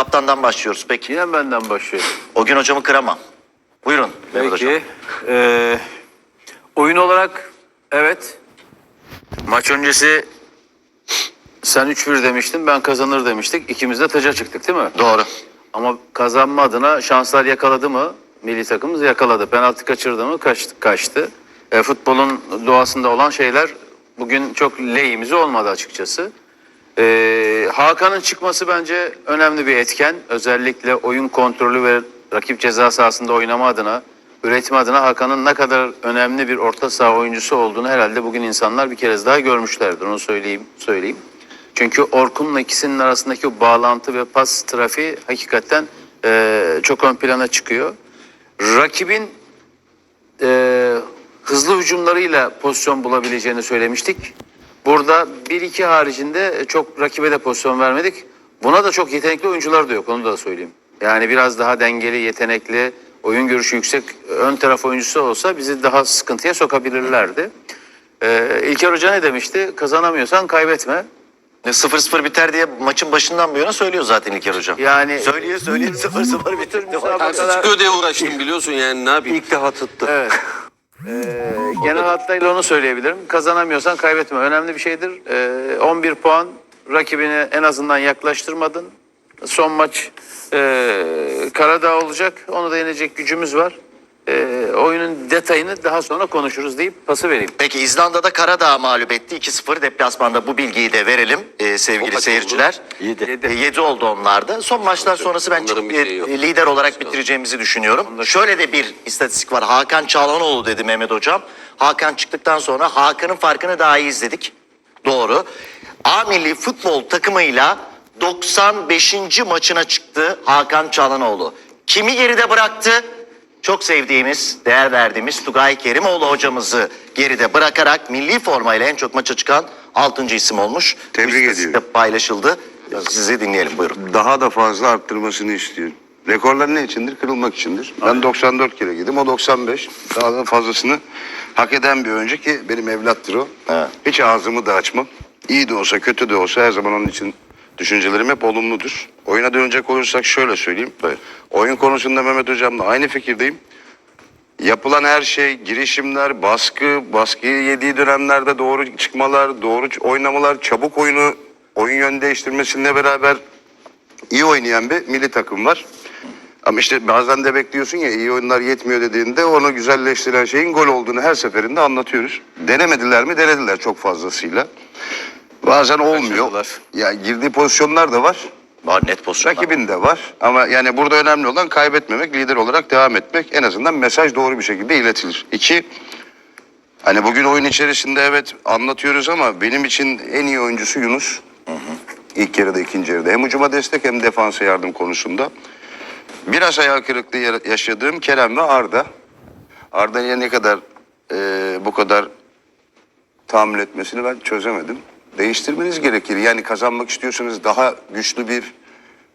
kaptandan başlıyoruz peki. Yine benden başlıyor. O gün hocamı kıramam. Buyurun Mehmet hocam. Peki. Ee, oyun olarak evet. Maç öncesi sen 3-1 demiştin ben kazanır demiştik. İkimiz de taca çıktık değil mi? Doğru. Ama kazanma adına şanslar yakaladı mı? Milli takımımız yakaladı. Penaltı kaçırdı mı? Kaçtı. kaçtı. E, futbolun doğasında olan şeyler bugün çok lehimize olmadı açıkçası. E, Hakan'ın çıkması bence önemli bir etken. Özellikle oyun kontrolü ve rakip ceza sahasında oynama adına, üretim adına Hakan'ın ne kadar önemli bir orta saha oyuncusu olduğunu herhalde bugün insanlar bir kez daha görmüşlerdir. Onu söyleyeyim. söyleyeyim. Çünkü Orkun'la ikisinin arasındaki bağlantı ve pas trafiği hakikaten eee, çok ön plana çıkıyor. Rakibin eee, hızlı hücumlarıyla pozisyon bulabileceğini söylemiştik. Burada 1-2 haricinde çok rakibe de pozisyon vermedik. Buna da çok yetenekli oyuncular da yok onu da söyleyeyim. Yani biraz daha dengeli, yetenekli, oyun görüşü yüksek ön taraf oyuncusu olsa bizi daha sıkıntıya sokabilirlerdi. Ee, İlker Hoca ne demişti? Kazanamıyorsan kaybetme. 0-0 biter diye maçın başından bu yana söylüyor zaten İlker hocam. Yani Söyleye söyleye 0-0 bitir. Tersi çıkıyor diye uğraştım biliyorsun yani ne yapayım. İlk defa tuttu. evet. Ee, genel hatlarıyla onu söyleyebilirim. Kazanamıyorsan kaybetme. Önemli bir şeydir. Ee, 11 puan rakibine en azından yaklaştırmadın. Son maç ee, Karadağ olacak. Onu da yenecek gücümüz var. Ee, oyunun detayını daha sonra konuşuruz deyip pası vereyim. Peki İzlanda'da Karadağ mağlup etti 2-0 deplasmanda bu bilgiyi de verelim ee, sevgili seyirciler. Yedi. 7 oldu onlarda. Son maçlar sonrası ben Onların bir e, şeyi yok. lider olarak bitireceğimizi düşünüyorum. Şöyle de bir istatistik var. Hakan Çağlanoğlu dedi Mehmet hocam. Hakan çıktıktan sonra Hakan'ın farkını daha iyi izledik. Doğru. A milli futbol takımıyla 95. maçına çıktı Hakan Çağlanoğlu. Kimi geride bıraktı? Çok sevdiğimiz, değer verdiğimiz Tugay Kerimoğlu hocamızı geride bırakarak milli formayla en çok maça çıkan 6. isim olmuş. Tebrik ediyorum. de paylaşıldı. Sizi dinleyelim buyurun. Daha da fazla arttırmasını istiyorum. Rekorlar ne içindir? Kırılmak içindir. Ben 94 kere gidim, o 95. Daha da fazlasını hak eden bir oyuncu ki benim evlattır o. Evet. Hiç ağzımı da açmam. İyi de olsa, kötü de olsa her zaman onun için düşüncelerim hep olumludur. Oyuna dönecek olursak şöyle söyleyeyim. Oyun konusunda Mehmet Hocam'la aynı fikirdeyim. Yapılan her şey, girişimler, baskı, baskıyı yediği dönemlerde doğru çıkmalar, doğru oynamalar, çabuk oyunu, oyun yön değiştirmesiyle beraber iyi oynayan bir milli takım var. Ama işte bazen de bekliyorsun ya iyi oyunlar yetmiyor dediğinde onu güzelleştiren şeyin gol olduğunu her seferinde anlatıyoruz. Denemediler mi? Denediler çok fazlasıyla. Bazen olmuyor. Ya girdiği pozisyonlar da var. Var net pozisyonlar. Rakibin de var ama yani burada önemli olan kaybetmemek, lider olarak devam etmek. En azından mesaj doğru bir şekilde iletilir. İki, hani bugün oyun içerisinde evet anlatıyoruz ama benim için en iyi oyuncusu Yunus. İlk yarıda, ikinci yarıda. Hem ucuma destek hem defansa yardım konusunda. Biraz hayal kırıklığı ya- yaşadığım Kerem ve Arda. Arda'ya ne kadar eee, bu kadar tahammül etmesini ben çözemedim. Değiştirmeniz gerekir. Yani kazanmak istiyorsanız daha güçlü bir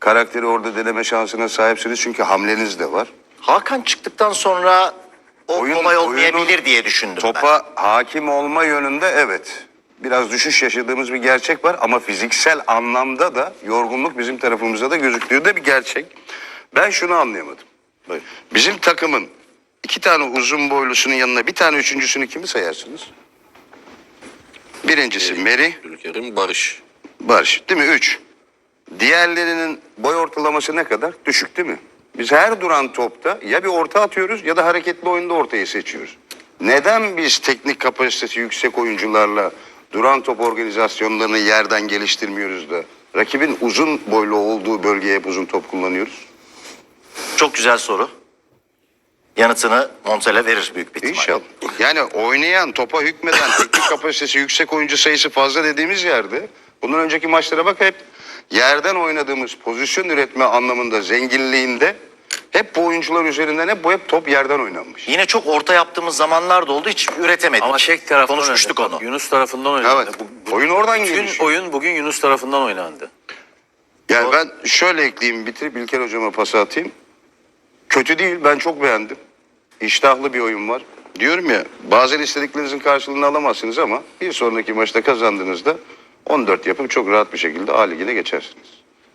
karakteri orada deneme şansına sahipsiniz. Çünkü hamleniz de var. Hakan çıktıktan sonra o Oyun- kolay oyunun olmayabilir diye düşündüm ben. Topa hakim olma yönünde evet. Biraz düşüş yaşadığımız bir gerçek var ama fiziksel anlamda da yorgunluk bizim tarafımızda da gözüktüğü de bir gerçek. Ben şunu anlayamadım. Bizim takımın iki tane uzun boylusunun yanına bir tane üçüncüsünü kimi sayarsınız? Birincisi Meri, Ülkerim Barış. Barış değil mi? Üç. Diğerlerinin boy ortalaması ne kadar? Düşük değil mi? Biz her duran topta ya bir orta atıyoruz ya da hareketli oyunda ortayı seçiyoruz. Neden biz teknik kapasitesi yüksek oyuncularla duran top organizasyonlarını yerden geliştirmiyoruz da rakibin uzun boylu olduğu bölgeye hep uzun top kullanıyoruz? Çok güzel soru. Yanıtını Montella verir büyük bir ihtimalle. İnşallah. Yani oynayan, topa hükmeden, teknik kapasitesi yüksek oyuncu sayısı fazla dediğimiz yerde bundan önceki maçlara bak hep yerden oynadığımız pozisyon üretme anlamında zenginliğinde hep bu oyuncular üzerinden hep bu hep top yerden oynanmış. Yine çok orta yaptığımız zamanlar da oldu hiç üretemedik. Ama tek taraftan Konuşmuştuk oynadı. onu. Yunus tarafından oynandı. Evet. Bu- Oyun oradan bütün gelişiyor. oyun bugün Yunus tarafından oynandı. Yani ben şöyle ekleyeyim bitirip İlker hocama pas atayım. Kötü değil ben çok beğendim. İştahlı bir oyun var. Diyorum ya bazen istediklerinizin karşılığını alamazsınız ama bir sonraki maçta kazandığınızda 14 yapıp çok rahat bir şekilde A ligine geçersiniz.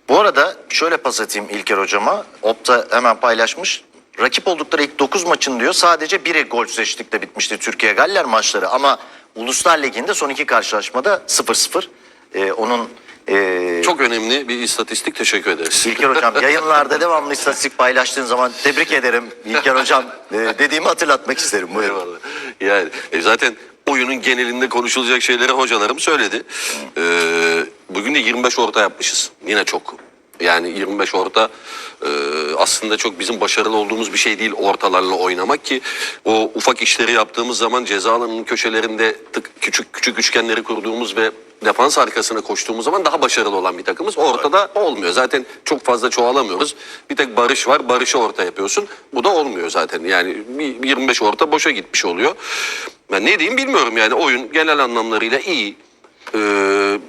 Bu arada şöyle pas atayım İlker hocama. Opta hemen paylaşmış. Rakip oldukları ilk 9 maçın diyor sadece biri gol seçtikle bitmişti Türkiye Galler maçları. Ama Uluslar Ligi'nde son iki karşılaşmada 0-0. Ee, onun ee, Çok önemli bir istatistik teşekkür ederiz. İlker hocam yayınlarda devamlı istatistik paylaştığın zaman tebrik ederim İlker hocam ee, dediğimi hatırlatmak isterim. Buyurun. Eyvallah. Yani e, zaten oyunun genelinde konuşulacak şeyleri hocalarım söyledi. Ee, bugün de 25 orta yapmışız. Yine çok. Yani 25 orta e, aslında çok bizim başarılı olduğumuz bir şey değil ortalarla oynamak ki o ufak işleri yaptığımız zaman ceza alanının köşelerinde tık, küçük küçük üçgenleri kurduğumuz ve defans arkasına koştuğumuz zaman daha başarılı olan bir takımız. Ortada olmuyor. Zaten çok fazla çoğalamıyoruz. Bir tek Barış var. Barış'ı orta yapıyorsun. Bu da olmuyor zaten. Yani bir 25 orta boşa gitmiş oluyor. Ben ne diyeyim bilmiyorum yani. Oyun genel anlamlarıyla iyi. Ee,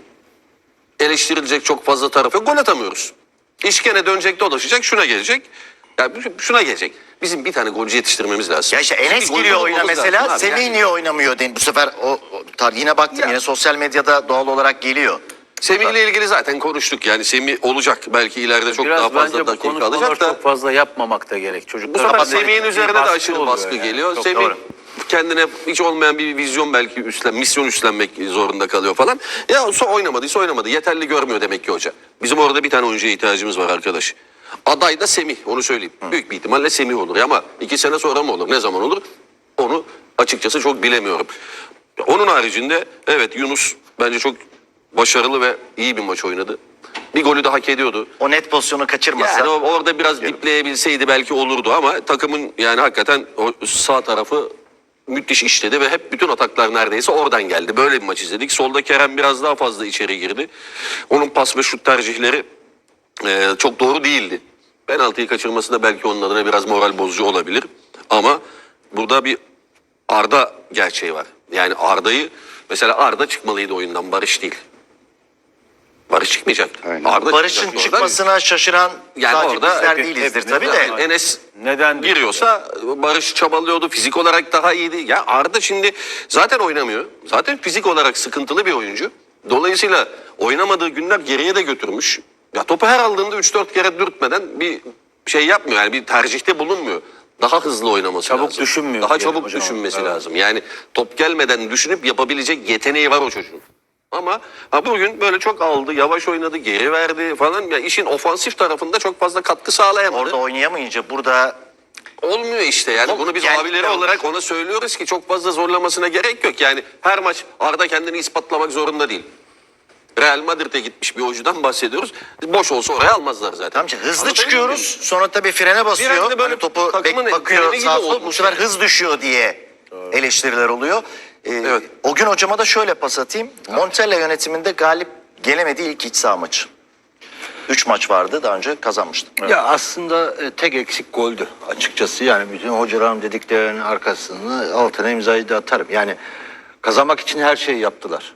eleştirilecek çok fazla tarafı yok. Gol atamıyoruz. İş gene dönecek dolaşacak şuna gelecek. Yani şuna gelecek. Bizim bir tane golcü yetiştirmemiz lazım. Ya işte Enes Bir gol giriyor oyuna bulmamız mesela abi. Semih Yani- niye oynamıyor? den- Bu sefer o, o tar- yine baktım Ya. yine sosyal medyada doğal olarak geliyor. Semih ile ilgili zaten konuştuk yani Semih olacak belki ileride çok Biraz daha fazla bence bu dakika konuşmaları alacak da çok fazla yapmamak da gerek. bu Çocuklar sefer Semih'in üzerine de aşırı baskı yani. geliyor. Çok Semih doğru. kendine hiç olmayan bir vizyon belki üstlen, misyon üstlenmek zorunda kalıyor falan. Ya so oynamadıysa oynamadı. Yeterli görmüyor demek ki hoca. Bizim orada bir tane oyuncuya ihtiyacımız var arkadaş. Aday da Semih onu söyleyeyim. Büyük bir ihtimalle Semih olur ama iki sene sonra mı olur ne zaman olur onu açıkçası çok bilemiyorum. Onun haricinde evet Yunus bence çok başarılı ve iyi bir maç oynadı. Bir golü de hak ediyordu. O net pozisyonu kaçırmasa. Yani o- orada biraz dipleyebilseydi belki olurdu ama takımın yani hakikaten o sağ tarafı müthiş işledi ve hep bütün ataklar neredeyse oradan geldi. Böyle bir maç izledik. Solda Kerem biraz daha fazla içeri girdi. Onun pas ve şut tercihleri e, çok doğru değildi. Penaltıyı kaçırması da belki onun adına biraz moral bozucu olabilir. Ama burada bir Arda gerçeği var. Yani Arda'yı mesela Arda çıkmalıydı oyundan Barış değil. Barış çıkmayacak. Aynen. Arda Barış'ın çıkacak. çıkmasına şaşıran Yani sadece orada bizler hep- değilizdir hep- tabii de. neden- Enes Neden giriyorsa Barış çabalıyordu. Fizik olarak daha iyiydi. Ya Arda şimdi zaten oynamıyor. Zaten fizik olarak sıkıntılı bir oyuncu. Dolayısıyla oynamadığı günler geriye de götürmüş. Ya topu her aldığında 3-4 kere dürtmeden bir şey yapmıyor. Yani bir tercihte bulunmuyor. Daha hızlı oynaması Çabuk lazım. düşünmüyor Daha diyelim çabuk hocam. düşünmesi Evet. lazım. Yani top gelmeden düşünüp yapabilecek yeteneği var o çocuğun. Ama ha bugün böyle çok aldı, yavaş oynadı, geri verdi falan. Ya işin ofansif tarafında çok fazla katkı sağlayamadı. Orada oynayamayınca burada Olmuyor işte yani bunu biz geldi abileri olarak ona söylüyoruz ki çok fazla zorlamasına gerek yok. Yani her maç Arda kendini ispatlamak zorunda değil. Real Madrid'e gitmiş bir oyuncudan bahsediyoruz. Boş olsa oraya almazlar zaten. tamam işte hızlı Anlatabiliyor çıkıyoruz. muyum? Sonra tabii frene basıyor. Da böyle Hani topu bek bakıyor sağ sol. Bu sefer hız düşüyor diye eleştiriler oluyor. Ee, Evet. O gün hocama da şöyle pas atayım. Montella yönetiminde galip gelemediği ilk iç saha maçı. Üç maç vardı daha önce kazanmıştı. Ya aslında e, tek eksik goldü açıkçası. Yani bütün hocalarım dediklerinin arkasını altına imzayı da atarım. Yani kazanmak için her şeyi yaptılar.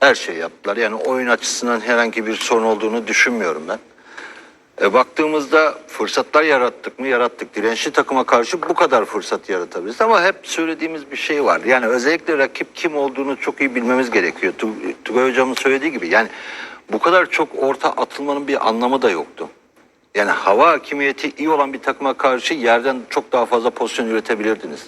Her şeyi yaptılar. Yani oyun açısından herhangi bir sorun olduğunu düşünmüyorum ben. E, baktığımızda fırsatlar yarattık mı? Yarattık. Dirençli takıma karşı bu kadar fırsat yaratabiliriz. Ama hep söylediğimiz bir şey var. Yani özellikle rakip kim olduğunu çok iyi bilmemiz gerekiyor. Tu- Tugay Hocam'ın söylediği gibi. Yani bu kadar çok orta atılmanın bir anlamı da yoktu. Yani hava hakimiyeti iyi olan bir takıma karşı yerden çok daha fazla pozisyon üretebilirdiniz.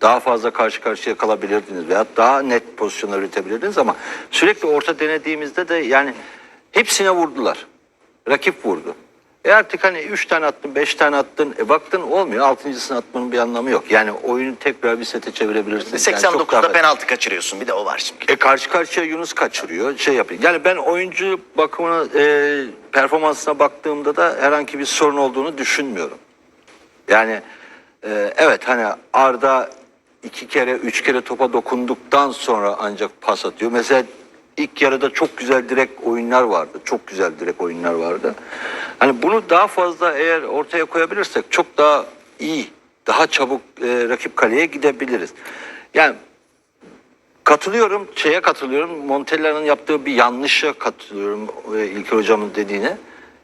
Daha fazla karşı karşıya kalabilirdiniz veya daha net pozisyonlar üretebilirdiniz ama sürekli orta denediğimizde de yani hepsine vurdular. Rakip vurdu. E artık hani 3 tane attın, 5 tane attın, e baktın olmuyor. Altıncısını atmanın bir anlamı yok. Yani oyunu tekrar bir sete çevirebilirsin. Yani çok 89'da daha- penaltı kaçırıyorsun bir de o var şimdi. e karşı karşıya Yunus kaçırıyor, şey yapıyor. Yani ben oyuncu bakımına, e, performansına baktığımda da herhangi bir sorun olduğunu düşünmüyorum. Yani e, evet hani Arda iki kere, üç kere topa dokunduktan sonra ancak pas atıyor. Mesela ilk yarıda çok güzel direkt oyunlar vardı. Çok güzel direkt oyunlar vardı. Hani bunu daha fazla eğer ortaya koyabilirsek çok daha iyi, daha çabuk e, rakip kaleye gidebiliriz. Yani Katılıyorum, şeye katılıyorum. Montella'nın yaptığı bir yanlışa katılıyorum e, İlker Hocam'ın dediğine.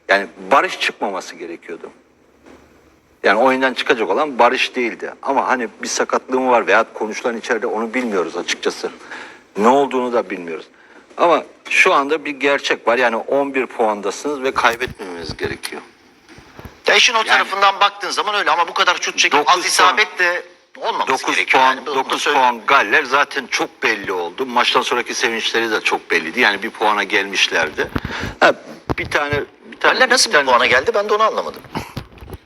Yani Barış çıkmaması gerekiyordu. Yani oyundan çıkacak olan Barış değildi. Ama hani bir sakatlığı mı var veya konuşulan içeride onu bilmiyoruz açıkçası. Ne olduğunu da bilmiyoruz. Ama şu anda bir gerçek var. Yani 11 puandasınız ve kaybetmemeniz gerekiyor. Ya işin o tarafından baktığın zaman öyle ama bu kadar şut çekip az isabet de olmaması 9 gerekiyor. puan, yani. Bunu da 9 söyleyeyim. puan Galler zaten çok belli oldu. Maçtan sonraki sevinçleri de çok belliydi. Yani bir puana gelmişlerdi. Ha, bir tane bir tane Galler nasıl bir tane- puana geldi ben de onu anlamadım.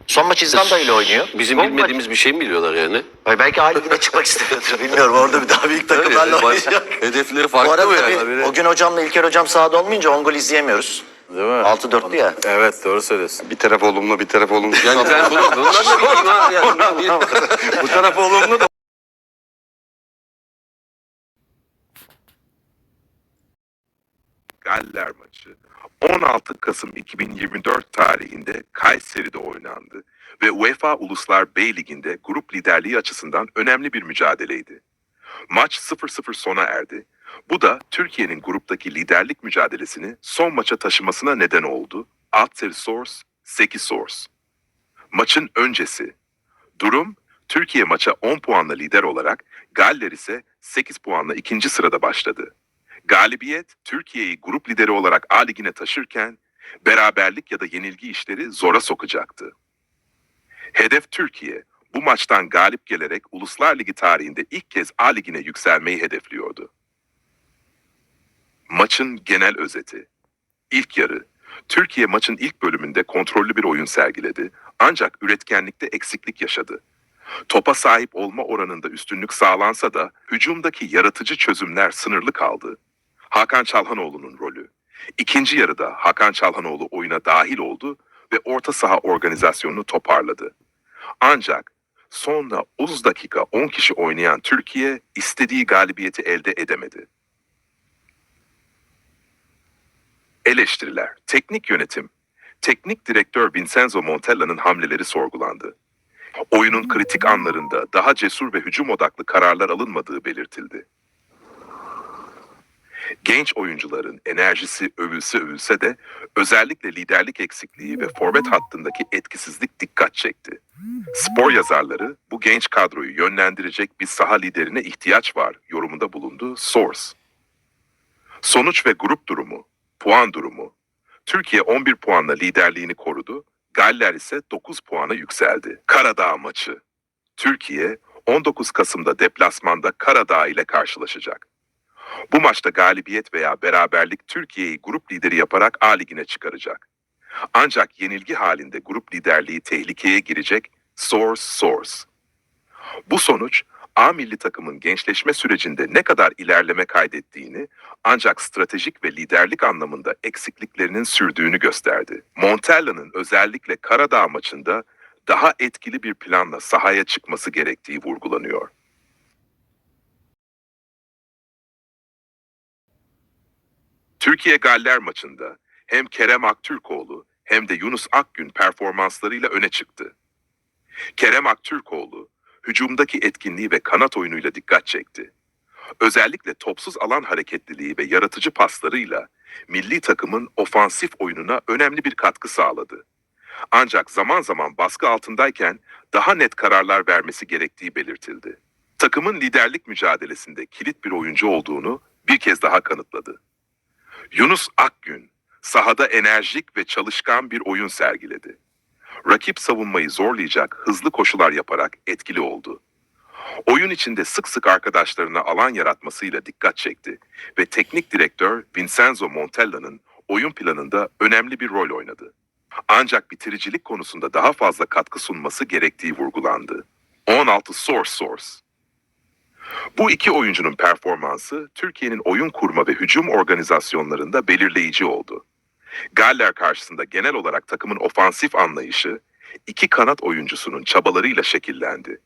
Son maç İzlanda ile oynuyor. Bizim Son bilmediğimiz bir şey mi biliyorlar yani? Ay belki A Ligi'ne çıkmak istemiyordur bilmiyorum. Orada bir daha büyük takımlarla Yani oynayacak. Hedefleri Bu farklı arada mı tabii yani? o gün hocamla İlker hocam sahada olmayınca on gol izleyemiyoruz. Değil mi? 6-4'lü ya. Evet doğru söylüyorsun. Bir taraf olumlu bir taraf olumsuz. Yani ben bunu, bundan bileyim ha? Yani, Bu taraf olumlu da Galler maçı 16 Kasım 2024 tarihinde Kayseri'de oynandı ve UEFA Uluslar B Ligi'nde grup liderliği açısından önemli bir mücadeleydi. Maç 0-0 sona erdi. Bu da Türkiye'nin gruptaki liderlik mücadelesini son maça taşımasına neden oldu. Alter Source, Seki Source. Maçın öncesi. Durum Türkiye maça 10 puanla lider olarak Galler ise 8 puanla ikinci sırada başladı. Galibiyet Türkiye'yi grup lideri olarak A Ligi'ne taşırken beraberlik ya da yenilgi işleri zora sokacaktı. Hedef Türkiye bu maçtan galip gelerek Uluslar Ligi tarihinde ilk kez A Ligi'ne yükselmeyi hedefliyordu. Maçın genel özeti. İlk yarı Türkiye maçın ilk bölümünde kontrollü bir oyun sergiledi ancak üretkenlikte eksiklik yaşadı. Topa sahip olma oranında üstünlük sağlansa da hücumdaki yaratıcı çözümler sınırlı kaldı. Hakan Çalhanoğlu'nun rolü. İkinci yarıda Hakan Çalhanoğlu oyuna dahil oldu ve orta saha organizasyonunu toparladı. Ancak sonra 30 dakika 10 kişi oynayan Türkiye istediği galibiyeti elde edemedi. Eleştiriler. Teknik yönetim. Teknik direktör Vincenzo Montella'nın hamleleri sorgulandı. Oyunun kritik anlarında daha cesur ve hücum odaklı kararlar alınmadığı belirtildi. Genç oyuncuların enerjisi övülse övülse de özellikle liderlik eksikliği ve forvet hattındaki etkisizlik dikkat çekti. Spor yazarları bu genç kadroyu yönlendirecek bir saha liderine ihtiyaç var yorumunda bulundu Source. Sonuç ve grup durumu, puan durumu. Türkiye 11 puanla liderliğini korudu, Galler ise 9 puana yükseldi. Karadağ maçı. Türkiye 19 Kasım'da deplasmanda Karadağ ile karşılaşacak. Bu maçta galibiyet veya beraberlik Türkiye'yi grup lideri yaparak A Ligi'ne çıkaracak. Ancak yenilgi halinde grup liderliği tehlikeye girecek Source Source. Bu sonuç A milli takımın gençleşme sürecinde ne kadar ilerleme kaydettiğini ancak stratejik ve liderlik anlamında eksikliklerinin sürdüğünü gösterdi. Montella'nın özellikle Karadağ maçında daha etkili bir planla sahaya çıkması gerektiği vurgulanıyor. Türkiye Galler maçında hem Kerem Aktürkoğlu hem de Yunus Akgün performanslarıyla öne çıktı. Kerem Aktürkoğlu hücumdaki etkinliği ve kanat oyunuyla dikkat çekti. Özellikle topsuz alan hareketliliği ve yaratıcı paslarıyla milli takımın ofansif oyununa önemli bir katkı sağladı. Ancak zaman zaman baskı altındayken daha net kararlar vermesi gerektiği belirtildi. Takımın liderlik mücadelesinde kilit bir oyuncu olduğunu bir kez daha kanıtladı. Yunus Akgün sahada enerjik ve çalışkan bir oyun sergiledi. Rakip savunmayı zorlayacak hızlı koşular yaparak etkili oldu. Oyun içinde sık sık arkadaşlarına alan yaratmasıyla dikkat çekti ve teknik direktör Vincenzo Montella'nın oyun planında önemli bir rol oynadı. Ancak bitiricilik konusunda daha fazla katkı sunması gerektiği vurgulandı. 16 Source Source bu iki oyuncunun performansı Türkiye'nin oyun kurma ve hücum organizasyonlarında belirleyici oldu. Galler karşısında genel olarak takımın ofansif anlayışı iki kanat oyuncusunun çabalarıyla şekillendi.